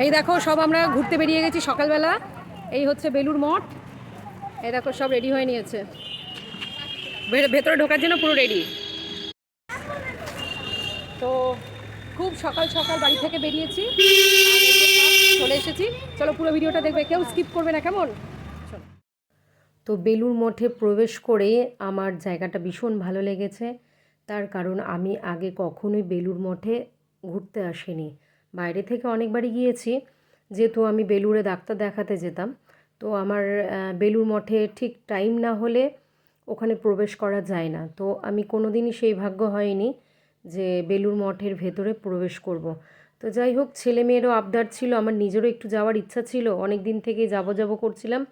এই দেখো, সব আমরা ঘুরতে বেরিয়ে গেছি সকালবেলা। এই হচ্ছে বেলুর মঠ। এই দেখো, সব রেডি হয়ে নিয়েছে। ভেতরে ঢোকার জন্য পুরো রেডি তো খুব সকাল সকাল বাড়ি থেকে বেরিয়েছি। চলে এসেছি। চলো, পুরো ভিডিওটা দেখবে। কেউ স্কিপ করবে না, কেমন। তো বেলুর মঠে প্রবেশ করে আমার জায়গাটা ভীষণ ভালো লেগেছে। তার কারণ আমি আগে কখনোই বেলুর মঠে ঘুরতে আসিনি। বাইরে থেকে অনেকবারই গিয়েছি, যেহেতু আমি বেলুড়ে ডাক্তার দেখাতে যেতাম। তো আমার বেলুর মঠে ঠিক টাইম না হলে ওখানে প্রবেশ করা যায় না। তো আমি কোনো দিনই সেই ভাগ্য হয়নি যে বেলুর মঠের ভেতরে প্রবেশ করব। তো যাই হোক ছেলে মেয়েরও আবদার ছিল, আমার নিজেরও একটু যাওয়ার ইচ্ছা ছিল। অনেক দিন থেকে যাব যাব করছিলাম,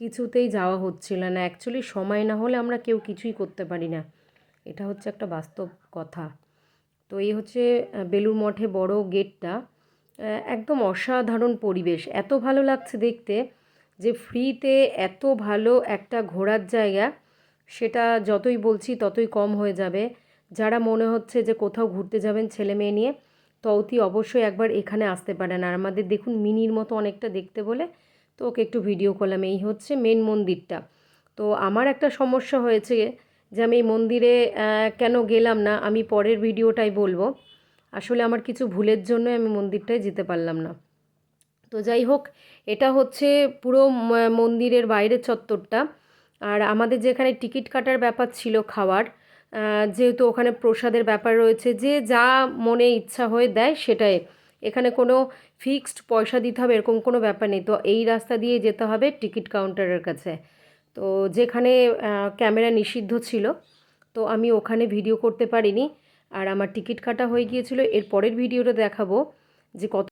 কিছুতেই যাওয়া হচ্ছিল না। অ্যাকচুয়ালি সময় না হলে আমরা কেউ কিছুই করতে পারি না। এটা হচ্ছে একটা বাস্তব কথা। তো এই হচ্ছে বেলুর মঠে বড় গেটটা। একদম অসাধারণ পরিবেশ। এত ভালো লাগছে দেখতে যে ফ্রিতে এত ভালো একটা ঘোরার জায়গা, সেটা যতই বলছি ততই কম হয়ে যাবে। যারা মনে হচ্ছে যে কোথাও ঘুরতে যাবেন ছেলে মেয়ে নিয়ে তো অতি অবশ্যই একবার এখানে আসতে পারেন। আর আমাদের দেখুন মিনির মতো অনেকটা দেখতে বলে, তো ওকে একটু ভিডিও করলাম। এই হচ্ছে মেন মন্দিরটা। তো আমার একটা সমস্যা হয়েছে যে আমি এই মন্দিরে কেন গেলাম না, আমি পরের ভিডিওটাই বলব। আসলে আমার কিছু ভুলের জন্য আমি মন্দিরটায় যেতে পারলাম না। তো যাই হোক, এটা হচ্ছে পুরো মন্দিরের বাইরের চত্বরটা। আর আমাদের যেখানে টিকিট কাটার ব্যাপার ছিল খাওয়ার যেহেতু ওখানে প্রসাদের ব্যাপার রয়েছে, যে যা মনে ইচ্ছা হয়ে দেয় সেটাই। এখানে কোনো ফিক্সড পয়সা দিতে হবে এরকম কোনো ব্যাপার নেই। তো এই রাস্তা দিয়ে যেতে হবে টিকিট কাউন্টারের কাছে। তো যেখানে ক্যামেরা নিষিদ্ধ ছিল, তো আমি ওখানে ভিডিও করতে পারিনি। আর আমার টিকিট কাটা হয়ে গিয়েছিল, এর পরের ভিডিওটা দেখাবো যে কত